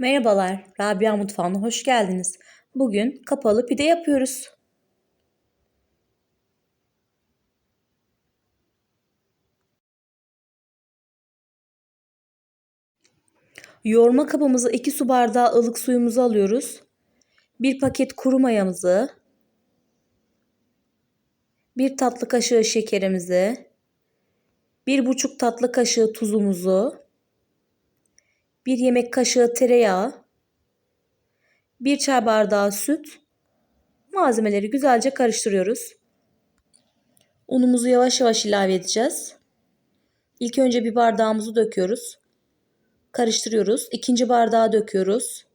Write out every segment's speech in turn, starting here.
Merhabalar, Rabia Mutfağı'na hoş geldiniz. Bugün kapalı pide yapıyoruz. Yoğurma kabımıza 2 su bardağı ılık suyumuzu alıyoruz. 1 paket kuru mayamızı, 1 tatlı kaşığı şekerimizi, 1,5 tatlı kaşığı tuzumuzu, 1 yemek kaşığı tereyağı, 1 çay bardağı süt, malzemeleri güzelce karıştırıyoruz. Unumuzu yavaş yavaş ilave edeceğiz. İlk önce bir bardağımızı döküyoruz. Karıştırıyoruz. İkinci bardağı döküyoruz.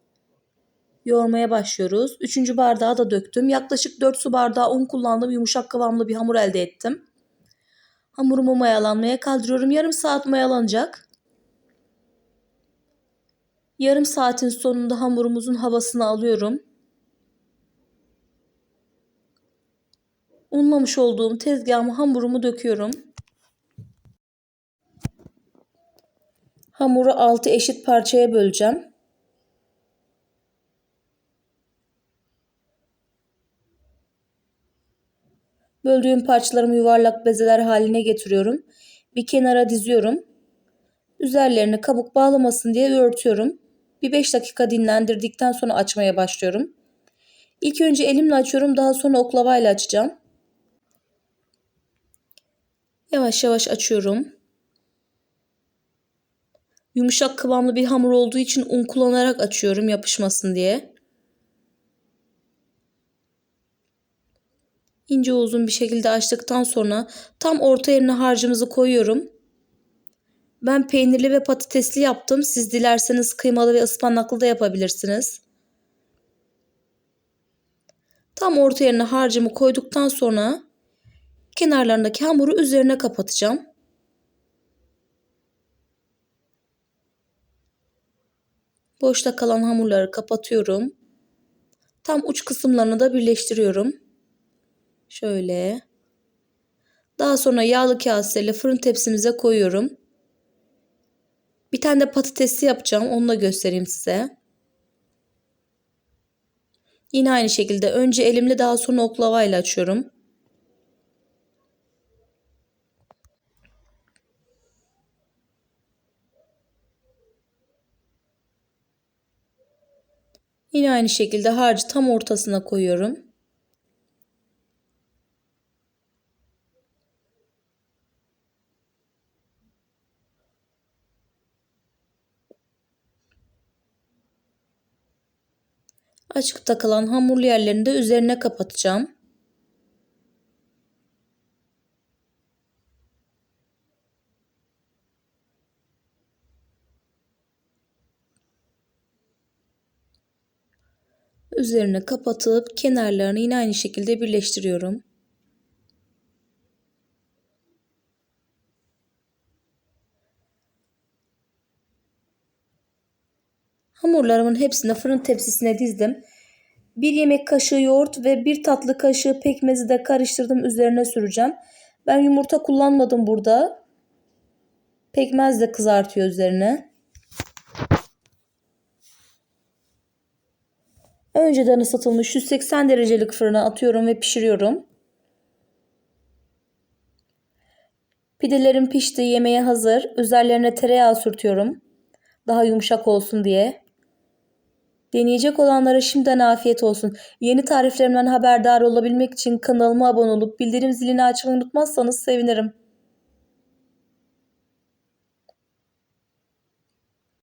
Yoğurmaya başlıyoruz. Üçüncü bardağı da döktüm. Yaklaşık 4 su bardağı un kullandım. Yumuşak kıvamlı bir hamur elde ettim. Hamurumu mayalanmaya kaldırıyorum. Yarım saat mayalanacak. Yarım saatin sonunda hamurumuzun havasını alıyorum. Unlamış olduğum tezgahıma hamurumu döküyorum. Hamuru 6 eşit parçaya böleceğim. Böldüğüm parçalarımı yuvarlak bezeler haline getiriyorum. Bir kenara diziyorum. Üzerlerine kabuk bağlamasın diye örtüyorum. Bir 5 dakika dinlendirdikten sonra açmaya başlıyorum. İlk önce elimle açıyorum daha sonra oklavayla açacağım. Yavaş yavaş açıyorum. Yumuşak kıvamlı bir hamur olduğu için un kullanarak açıyorum yapışmasın diye. İnce uzun bir şekilde açtıktan sonra tam orta yerine harcımızı koyuyorum. Ben peynirli ve patatesli yaptım. Siz dilerseniz kıymalı ve ıspanaklı da yapabilirsiniz. Tam orta yerine harcımı koyduktan sonra kenarlarındaki hamuru üzerine kapatacağım. Boşta kalan hamurları kapatıyorum. Tam uç kısımlarını da birleştiriyorum. Şöyle. Daha sonra yağlı kaseyle fırın tepsimize koyuyorum. Bir tane de patatesli yapacağım. Onu da göstereyim size. Yine aynı şekilde önce elimle daha sonra oklavayla açıyorum. Yine aynı şekilde harcı tam ortasına koyuyorum. Açıkta kalan hamurlu yerlerini de üzerine kapatacağım. Üzerine kapatıp kenarlarını yine aynı şekilde birleştiriyorum. Hamurlarımın hepsini fırın tepsisine dizdim. Bir yemek kaşığı yoğurt ve bir tatlı kaşığı pekmezi de karıştırdım üzerine süreceğim. Ben yumurta kullanmadım burada. Pekmez de kızartıyor üzerine. Önceden ısıtılmış 180 derecelik fırına atıyorum ve pişiriyorum. Pidelerim pişti, yemeğe hazır. Üzerlerine tereyağı sürtüyorum. Daha yumuşak olsun diye. Deneyecek olanlara şimdiden afiyet olsun. Yeni tariflerimden haberdar olabilmek için kanalıma abone olup bildirim zilini açmayı unutmazsanız sevinirim.